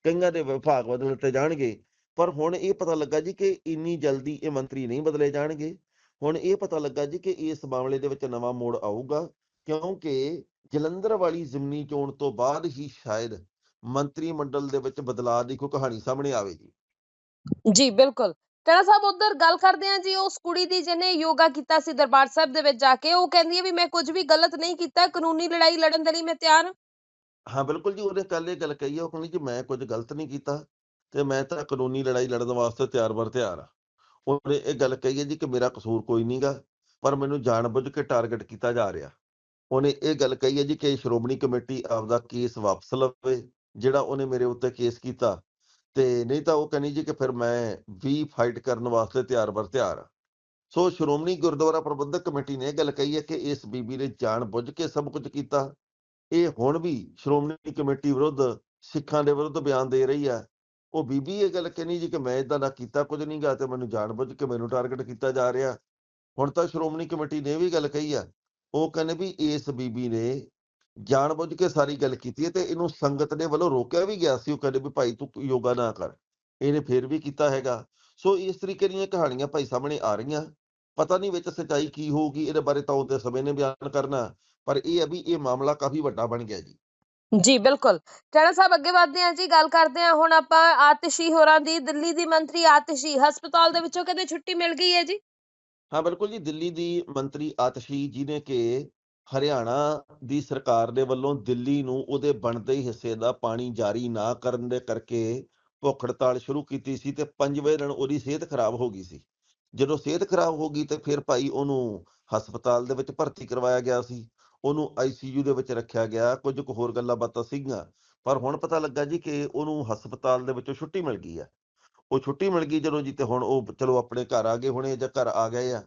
ਕਈਆਂ ਦੇ ਵਿਭਾਗ ਬਦਲ ਬਦਲਤੇ ਜਾਣਗੇ। ਪਰ ਹੁਣ ਇਹ ਪਤਾ ਲੱਗਾ ਜੀ ਕਿ ਇੰਨੀ ਜਲਦੀ ਇਹ ਮੰਤਰੀ ਨਹੀਂ ਬਦਲੇ ਜਾਣਗੇ। ਹੁਣ ਇਹ ਪਤਾ ਲੱਗਾ ਜੀ ਕਿ ਇਸ ਮਾਮਲੇ ਦੇ ਵਿੱਚ ਨਵਾਂ ਮੋੜ ਆਊਗਾ। ਕਿਉਂਕਿ ਜਲੰਧਰ ਵਾਲੀ ਜ਼ਿਮਨੀ ਚੋਣ ਤੋਂ ਬਾਅਦ ਹੀ ਸ਼ਾਇਦ ਮੰਤਰੀ ਮੰਡਲ ਦੇ ਵਿੱਚ ਬਦਲਾਅ ਦੀ ਕੋਈ ਕਹਾਣੀ ਸਾਹਮਣੇ ਆਵੇ ਜੀ ਜੀ ਬਿਲਕੁਲ। ਟਾਣਾ ਸਾਹਿਬ ਉਧਰ ਗੱਲ ਕਰਦੇ ਹਾਂ ਜੀ ਉਸ ਕੁੜੀ ਦੀ ਜਿਹਨੇ ਯੋਗਾ ਕੀਤਾ ਸੀ ਦਰਬਾਰ ਸਾਹਿਬ ਦੇ ਵਿੱਚ ਜਾ ਕੇ ਉਹ ਕਹਿੰਦੀ ਹੈ ਵੀ ਮੈਂ ਕੁਝ ਵੀ ਗਲਤ ਨਹੀਂ ਕੀਤਾ ਕਾਨੂੰਨੀ ਲੜਾਈ ਲੜਨ ਦੇ ਲਈ ਮੈਂ ਤਿਆਰ ਹਾਂ। ਹਾਂ ਬਿਲਕੁਲ ਜੀ ਉਹਨੇ ਕੱਲ ਇਹ ਗੱਲ ਕਹੀ ਹੈ ਉਹ ਕਹਿੰਦੀ ਜੀ ਮੈਂ ਕੁਝ ਗਲਤ ਨਹੀਂ ਕੀਤਾ ਤੇ ਮੈਂ ਤਾਂ ਕਾਨੂੰਨੀ ਲੜਾਈ ਲੜਨ ਵਾਸਤੇ ਤਿਆਰ ਬਰ ਤਿਆਰ ਆ ਉਹਨੇ ਇਹ ਗੱਲ ਕਹੀ ਹੈ ਜੀ ਕਿ ਮੇਰਾ ਕਸੂਰ ਕੋਈ ਨਹੀਂਗਾ ਪਰ ਮੈਨੂੰ ਜਾਣਬੁੱਝ ਕੇ ਟਾਰਗੇਟ ਕੀਤਾ ਜਾ ਰਿਹਾ। ਉਹਨੇ ਇਹ ਗੱਲ ਕਹੀ ਹੈ ਜੀ ਕਿ ਸ਼੍ਰੋਮਣੀ ਕਮੇਟੀ ਆਪਦਾ ਕੇਸ ਵਾਪਸ ਲਵੇ, ਜਿਹੜਾ ਉਹਨੇ ਮੇਰੇ ਉੱਤੇ ਕੇਸ ਕੀਤਾ। ਤੇ ਨਹੀਂ ਤਾਂ ਉਹ ਕਹਿੰਦੀ ਜੀ ਕਿ ਫਿਰ ਮੈਂ ਵੀ ਫਾਈਟ ਕਰਨ ਵਾਸਤੇ ਤਿਆਰ ਬਰ ਤਿਆਰ ਆ। ਸੋ ਸ਼੍ਰੋਮਣੀ ਗੁਰਦੁਆਰਾ ਪ੍ਰਬੰਧਕ ਕਮੇਟੀ ਨੇ ਇਹ ਗੱਲ ਕਹੀ ਹੈ ਕਿ ਇਸ ਬੀਬੀ ਨੇ ਜਾਣ ਬੁੱਝ ਕੇ ਸਭ ਕੁਝ ਕੀਤਾ। ਇਹ ਹੁਣ ਵੀ ਸ਼੍ਰੋਮਣੀ ਕਮੇਟੀ ਵਿਰੁੱਧ ਸਿੱਖਾਂ ਦੇ ਵਿਰੁੱਧ ਬਿਆਨ ਦੇ ਰਹੀ ਆ। ਉਹ ਬੀਬੀ ਇਹ ਗੱਲ ਕਹਿੰਦੀ ਜੀ ਕਿ ਮੈਂ ਇਦਾਂ ਦਾ ਕੀਤਾ ਕੁਝ ਨਹੀਂ ਗਾ ਤੇ ਮੈਨੂੰ ਜਾਣ ਬੁੱਝ ਕੇ ਮੈਨੂੰ ਟਾਰਗੇਟ ਕੀਤਾ ਜਾ ਰਿਹਾ। ਹੁਣ ਤਾਂ ਸ਼੍ਰੋਮਣੀ ਕਮੇਟੀ ਨੇ ਵੀ ਗੱਲ ਕਹੀ ਆ ਉਹ ਕਹਿੰਦੇ ਵੀ ਇਸ ਬੀਬੀ ਨੇ ਜਾਣ ਬੁੱਝ ਕੇ ਸਾਰੀ ਗੱਲ ਕੀਤੀ ਹੈ ਤੇ ਇਹਨੂੰ ਸੰਗਤ ਦੇ ਵੱਲੋਂ ਰੋਕਿਆ ਵੀ ਗਿਆ ਸੀ। ਉਹ ਕਹਿੰਦੇ ਵੀ ਭਾਈ ਤੂੰ ਯੋਗਾ ਨਾ ਕਰ। ਇਹਨੇ ਫੇਰ ਵੀ ਕੀਤਾ ਹੈਗਾ। ਸੋ ਇਸ ਤਰੀਕੇ ਦੀਆਂ ਕਹਾਣੀਆਂ ਭਾਈ ਸਾਹਮਣੇ ਆ ਰਹੀਆਂ। ਪਤਾ ਨਹੀਂ ਵਿੱਚ ਸੱਚਾਈ ਕੀ ਹੋਊਗੀ, ਇਹਦੇ ਬਾਰੇ ਤਾਂ ਉਹਦੇ ਸਮੇਂ ਨੇ ਬਿਆਨ ਕਰਨਾ। ਪਰ ਇਹ ਹੈ ਵੀ ਇਹ ਮਾਮਲਾ ਕਾਫੀ ਵੱਡਾ ਬਣ ਗਿਆ ਜੀ। ਜੀ, ਬਿਲਕੁਲ। ਟਾਣਾ ਸਾਹਿਬ, ਅੱਗੇ ਵਧਦੇ ਹਾਂ ਜੀ, ਗੱਲ ਕਰਦੇ ਹਾਂ। ਹੁਣ ਆਪਾਂ ਆਤਿਸ਼ੀ ਹੋਰਾਂ ਦੀ, ਦਿੱਲੀ ਦੀ ਮੰਤਰੀ ਆਤਿਸ਼ੀ, ਹਸਪਤਾਲ ਦੇ ਵਿੱਚੋਂ ਕਹਿੰਦੇ ਛੁੱਟੀ ਮਿਲ ਗਈ ਹੈ ਜੀ। ਹਾਂ, ਬਿਲਕੁਲ ਜੀ, ਦਿੱਲੀ ਦੀ ਮੰਤਰੀ ਆਤਸ਼ੀ ਜੀ ਨੇ ਕਿ ਹਰਿਆਣਾ ਦੀ ਸਰਕਾਰ ਦੇ ਵੱਲੋਂ ਦਿੱਲੀ ਨੂੰ ਉਹਦੇ ਬਣਦੇ ਹਿੱਸੇ ਦਾ ਪਾਣੀ ਜਾਰੀ ਨਾ ਕਰਨ ਦੇ ਕਰਕੇ ਭੁੱਖ ਹੜਤਾਲ ਸ਼ੁਰੂ ਕੀਤੀ ਸੀ ਤੇ ਪੰਜਵੇਂ ਦਿਨ ਉਹਦੀ ਸਿਹਤ ਖਰਾਬ ਹੋ ਗਈ ਸੀ। ਜਦੋਂ ਸਿਹਤ ਖਰਾਬ ਹੋ ਗਈ ਤੇ ਫਿਰ ਭਾਈ ਉਹਨੂੰ ਹਸਪਤਾਲ ਦੇ ਵਿੱਚ ਭਰਤੀ ਕਰਵਾਇਆ ਗਿਆ ਸੀ। ਉਹਨੂੰ ਆਈਸੀਯੂ ਦੇ ਵਿੱਚ ਰੱਖਿਆ ਗਿਆ, ਕੁਝ ਕੁ ਹੋਰ ਗੱਲਾਂ ਬਾਤਾਂ ਸੀਗੀਆਂ, ਪਰ ਹੁਣ ਪਤਾ ਲੱਗਾ ਜੀ ਕਿ ਉਹਨੂੰ ਹਸਪਤਾਲ ਦੇ ਵਿੱਚੋਂ ਛੁੱਟੀ ਮਿਲ ਗਈ ਆ। ਉਹ ਛੁੱਟੀ ਮਿਲ ਗਈ ਜਦੋਂ ਜੀ ਤੇ ਹੁਣ ਉਹ ਚਲੋ ਆਪਣੇ ਘਰ ਆ ਗਏ ਹੁਣੇ ਜਾਂ ਘਰ ਆ ਗਏ ਆ,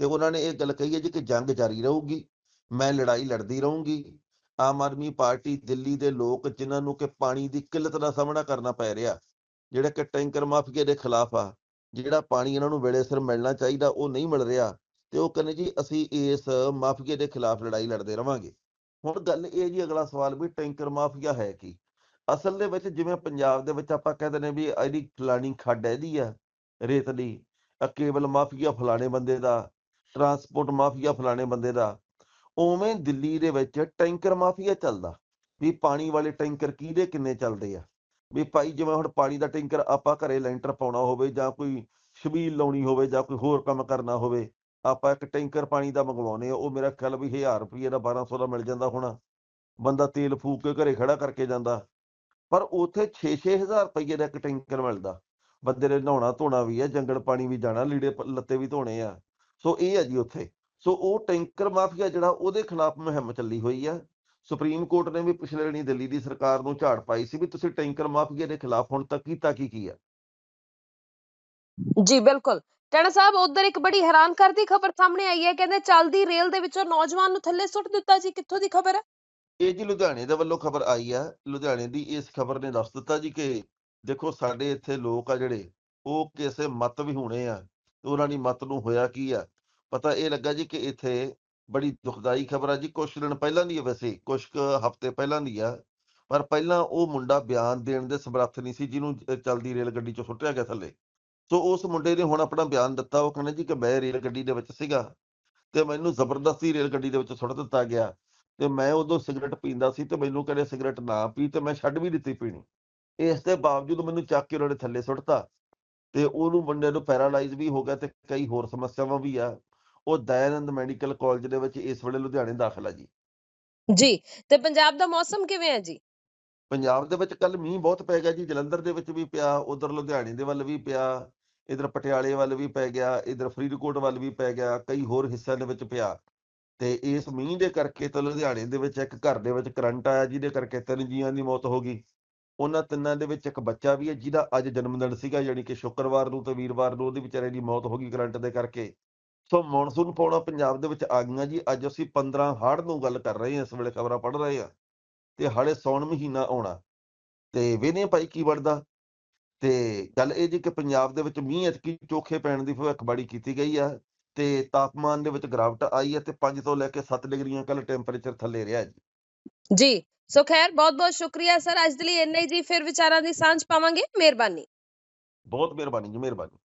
ਤੇ ਉਹਨਾਂ ਨੇ ਇਹ ਗੱਲ ਕਹੀ ਹੈ ਜੀ ਕਿ ਜੰਗ ਜਾਰੀ ਰਹੂਗੀ, ਮੈਂ ਲੜਾਈ ਲੜਦੀ ਰਹੂੰਗੀ, ਆਮ ਆਦਮੀ ਪਾਰਟੀ ਦਿੱਲੀ ਦੇ ਲੋਕ ਜਿਨ੍ਹਾਂ ਨੂੰ ਕਿ ਪਾਣੀ ਦੀ ਕਿੱਲਤ ਦਾ ਸਾਹਮਣਾ ਕਰਨਾ ਪੈ ਰਿਹਾ, ਜਿਹੜਾ ਕਿ ਟੈਂਕਰ ਮਾਫੀਏ ਦੇ ਖਿਲਾਫ ਆ, ਜਿਹੜਾ ਪਾਣੀ ਇਹਨਾਂ ਨੂੰ ਵੇਲੇ ਸਿਰ ਮਿਲਣਾ ਚਾਹੀਦਾ ਉਹ ਨਹੀਂ ਮਿਲ ਰਿਹਾ, ਤੇ ਉਹ ਕਹਿੰਦੇ ਜੀ ਅਸੀਂ ਇਸ ਮਾਫੀਏ ਦੇ ਖਿਲਾਫ ਲੜਾਈ ਲੜਦੇ ਰਵਾਂਗੇ। ਹੁਣ ਗੱਲ ਇਹ ਜੀ ਅਗਲਾ ਸਵਾਲ ਵੀ ਟੈਂਕਰ ਮਾਫੀਆ ਹੈ ਕੀ? ਅਸਲ ਦੇ ਵਿੱਚ ਜਿਵੇਂ ਪੰਜਾਬ ਦੇ ਵਿੱਚ ਆਪਾਂ ਕਹਿੰਦੇ ਨੇ ਵੀ ਇਹਦੀ ਫਲਾਣੀ ਖੱਡ ਇਹਦੀ ਆ, ਰੇਤ ਦੀ ਅ ਕੇਬਲ ਮਾਫੀਆ ਫਲਾਣੇ ਬੰਦੇ ਦਾ ਟਰਾਂਸਪੋਰਟ ਮਾਫੀਆ ਫਲਾਣੇ ਬੰਦੇ ਦਾ, ਉਵੇਂ ਦਿੱਲੀ ਦੇ ਵਿੱਚ ਟੈਂਕਰ ਮਾਫੀਆ ਚੱਲਦਾ, ਵੀ ਪਾਣੀ ਵਾਲੇ ਟੈਂਕਰ ਕਿਹਦੇ ਕਿੰਨੇ ਚੱਲਦੇ ਆ? ਵੀ ਭਾਈ ਜਿਵੇਂ ਹੁਣ ਪਾਣੀ ਦਾ ਟੈਂਕਰ ਆਪਾਂ ਘਰੇ ਲੈਂਟਰ ਪਾਉਣਾ ਹੋਵੇ ਜਾਂ ਕੋਈ ਸ਼ਬੀਲ ਲਾਉਣੀ ਹੋਵੇ ਜਾਂ ਕੋਈ ਹੋਰ ਕੰਮ ਕਰਨਾ ਹੋਵੇ, ਆਪਾਂ ਇੱਕ ਟੈਂਕਰ ਪਾਣੀ ਦਾ ਮੰਗਵਾਉਨੇ ਆ ਉਹ ਮੇਰਾ ਖਿਆਲ ਵੀ 1000 ਰੁਪਏ ਦਾ 1200 ਦਾ ਮਿਲ ਜਾਂਦਾ ਹੋਣਾ। ਬੰਦਾ ਤੇਲ ਫੂਕ ਕੇ ਘਰੇ ਖੜਾ ਕਰਕੇ ਜਾਂਦਾ। ਪਰ ਉੱਥੇ 6-6000 ਰੁਪਏ ਦਾ ਇੱਕ ਟੈਂਕਰ ਮਿਲਦਾ। ਬੰਦੇ ਨੇ ਨਹਾਉਣਾ ਧੋਣਾ ਵੀ ਹੈ ਜੰਗਲ ਪਾਣੀ ਵੀ ਜਾਣਾ, ਲੀੜੇ ਲੱਤੇ ਵੀ ਧੋਣੇ ਆ। ਸੋ ਇਹ ਹੈ ਜੀ ਉੱਥੇ। ਸੋ ਉਹ ਟੈਂਕਰ ਮਾਫੀਆ ਜਿਹੜਾ ਉਹਦੇ ਖਿਲਾਫ ਮੁਹਿੰਮ ਚੱਲੀ ਹੋਈ ਆ। ਸੁਪਰੀਮ ਕੋਰਟ ਨੇ ਵੀ ਪਿਛਲੇ ਦਿਨੀ ਦਿੱਲੀ ਦੀ ਸਰਕਾਰ ਨੂੰ ਝਾੜ ਪਾਈ ਸੀ ਵੀ ਤੁਸੀਂ ਟੈਂਕਰ ਮਾਫੀਆ ਦੇ ਖਿਲਾਫ ਹੁਣ ਤੱਕ ਕੀਤਾ ਕੀ ਕੀ ਆ। ਜੀ, ਬਿਲਕੁਲ। ਟੈਣਾ ਸਾਹਿਬ, ਉਧਰ ਇੱਕ ਬੜੀ ਹੈਰਾਨ ਕਰਦੀ ਖਬਰ ਸਾਹਮਣੇ ਆਈ ਹੈ। ਕਹਿੰਦੇ ਚੱਲਦੀ ਰੇਲ ਦੇ ਵਿੱਚੋਂ ਨੌਜਵਾਨ ਨੂੰ ਥੱਲੇ ਸੁੱਟ ਦਿੱਤਾ ਜੀ। ਕਿੱਥੋਂ ਦੀ ਖਬਰ ਹੈ ਇਹ ਜੀ ਲੁਧਿਆਣੇ ਦੇ ਵੱਲੋਂ ਖਬਰ ਆਈ ਆ ਲੁਧਿਆਣੇ ਦੀ ਇਸ ਖਬਰ ਨੇ ਦੱਸ ਦਿੱਤਾ ਜੀ ਕਿ ਦੇਖੋ ਸਾਡੇ ਇੱਥੇ ਲੋਕ ਆ ਜਿਹੜੇ ਉਹ ਕਿਸੇ ਮਤ ਵੀ ਹੋਣੇ ਆ ਉਹਨਾਂ ਦੀ ਮਤ ਨੂੰ ਹੋਇਆ ਕੀ ਆ? ਪਤਾ ਇਹ ਲੱਗਾ ਜੀ ਕਿ ਇੱਥੇ ਬੜੀ ਦੁਖਦਾਈ ਖਬਰ ਆ ਜੀ ਕੁਛ ਦਿਨ ਪਹਿਲਾਂ ਦੀ ਹੈ ਵੈਸੇ ਕੁਛ ਕੁ ਹਫ਼ਤੇ ਪਹਿਲਾਂ ਦੀ ਆ ਪਰ ਪਹਿਲਾਂ ਉਹ ਮੁੰਡਾ ਬਿਆਨ ਦੇਣ ਦੇ ਸਮਰੱਥ ਨਹੀਂ ਸੀ ਜਿਹਨੂੰ ਅ, ਚੱਲਦੀ ਰੇਲ ਗੱਡੀ 'ਚੋਂ ਸੁੱਟਿਆ ਗਿਆ ਥੱਲੇ। ਸੋ ਉਸ ਮੁੰਡੇ ਨੇ ਹੁਣ ਆਪਣਾ ਬਿਆਨ ਦਿੱਤਾ ਉਹ ਕਹਿੰਦਾ ਜੀ ਕਿ ਮੈਂ ਰੇਲ ਗੱਡੀ ਦੇ ਵਿੱਚ ਸੀਗਾ ਤੇ ਮੈਨੂੰ ਜ਼ਬਰਦਸਤੀ ਰੇਲ ਗੱਡੀ ਦੇ ਵਿੱਚ ਸੁੱਟ ਦਿੱਤਾ ਗਿਆ ਤੇ ਮੈਂ ਉਦੋਂ ਸਿਗਰਟ ਪੀਂਦਾ ਸੀ ਤੇ ਮੈਨੂੰ ਕਹਿੰਦੇ ਸਿਗਰਟ ਨਾ ਪੀ ਤੇ ਮੈਂ ਛੱਡ ਵੀ ਦਿੱਤੀ ਪੀਣੀ। ਇਸ ਦੇ ਬਾਵਜੂਦ ਮੈਨੂੰ ਚੱਕ ਕੇ ਉਹਨਾਂ ਨੇ ਥੱਲੇ ਸੁੱਟਤਾ ਤੇ ਉਹਨੂੰ ਬੰਦੇ ਨੂੰ ਪੈਰਾਲਾਈਜ਼ ਵੀ ਹੋ ਗਿਆ ਤੇ ਕਈ ਹੋਰ ਸਮੱਸਿਆਵਾਂ ਵੀ ਆ। ਉਹ ਦਇਆਨੰਦ ਮੈਡੀਕਲ ਕਾਲਜ ਦੇ ਵਿੱਚ ਇਸ ਵੇਲੇ ਲੁਧਿਆਣੇ ਦਾਖਲ ਆ ਜੀ। ਜੀ ਤੇ ਪੰਜਾਬ ਦਾ ਮੌਸਮ ਕਿਵੇਂ ਹੈ ਜੀ? ਪੰਜਾਬ ਦੇ ਵਿੱਚ ਕੱਲ ਮੀਂਹ ਬਹੁਤ ਪੈ ਗਿਆ ਜੀ ਜਲੰਧਰ ਦੇ ਵਿੱਚ ਵੀ ਪਿਆ ਉਧਰ ਲੁਧਿਆਣੇ ਦੇ ਵੱਲ ਵੀ ਪਿਆ ਇਧਰ ਪਟਿਆਲੇ ਵੱਲ ਵੀ ਪੈ ਗਿਆ ਇਧਰ ਫਰੀਦਕੋਟ ਵੱਲ ਵੀ ਪੈ ਗਿਆ ਕਈ ਹੋਰ ਹਿੱਸਿਆਂ ਦੇ ਵਿੱਚ ਪਿਆ। ਤੇ ਇਸ ਮੀਂਹ ਦੇ ਕਰਕੇ ਤਾਂ ਲੁਧਿਆਣੇ ਦੇ ਵਿੱਚ ਇੱਕ ਘਰ ਦੇ ਵਿੱਚ ਕਰੰਟ ਆਇਆ, ਜਿਹਦੇ ਕਰਕੇ ਤਿੰਨ ਜੀਆਂ ਦੀ ਮੌਤ ਹੋ ਗਈ। ਉਹਨਾਂ ਤਿੰਨਾਂ ਦੇ ਵਿੱਚ ਇੱਕ ਬੱਚਾ ਵੀ ਹੈ, ਜਿਹਦਾ ਅੱਜ ਜਨਮ ਦਿਨ ਸੀਗਾ, ਯਾਨੀ ਕਿ ਸ਼ੁੱਕਰਵਾਰ ਨੂੰ ਤੇ ਵੀਰਵਾਰ ਨੂੰ ਉਹਦੀ ਵਿਚਾਰੇ ਦੀ ਮੌਤ ਹੋ ਗਈ ਕਰੰਟ ਦੇ ਕਰਕੇ। ਸੋ ਮੌਨਸੂਨ ਪੌਣਾ ਪੰਜਾਬ ਦੇ ਵਿੱਚ ਆ ਗਈਆਂ ਜੀ। ਅੱਜ ਅਸੀਂ 15 ਹਾੜ ਨੂੰ ਗੱਲ ਕਰ ਰਹੇ ਹਾਂ, ਇਸ ਵੇਲੇ ਖਬਰਾਂ ਪੜ੍ਹ ਰਹੇ ਹਾਂ। ਤੇ ਹਾਲੇ ਸੌਣ ਮਹੀਨਾ ਆਉਣਾ। ਤੇ ਵੇਨੇ ਭਾਈ, ਕੀ ਬਣਦਾ? ਤੇ ਗੱਲ ਇਹ ਜੀ ਕਿ ਪੰਜਾਬ ਦੇ ਵਿੱਚ ਮੀਂਹ ਐਤਕੀ ਚੋਖੇ ਪੈਣ ਦੀ ਭਵਿੱਖਬਾਣੀ ਕੀਤੀ ਗਈ ਆ। ਤੇ ਤਾਪਮਾਨ ਦੇ ਵਿੱਚ ਗਿਰਾਵਟ ਆਈ ਹੈ ਤੇ 5 ਤੋਂ ਲੈ ਕੇ 7 ਡਿਗਰੀਆਂ ਕੱਲ ਟੈਂਪਰੇਚਰ ਥੱਲੇ ਰਿਹਾ ਜੀ। ਜੀ ਸੋ ਖੈਰ ਬਹੁਤ ਬਹੁਤ ਸ਼ੁਕਰੀਆ ਸਰ ਅੱਜ ਦੇ ਲਈ ਇੰਨਾ ਹੀ ਜੀ ਫਿਰ ਵਿਚਾਰਾਂ ਦੀ ਸਾਂਝ ਪਾਵਾਂਗੇ। ਮਿਹਰਬਾਨੀ। ਬਹੁਤ ਮਿਹਰਬਾਨੀ ਜੀ ਮਿਹਰਬਾਨੀ।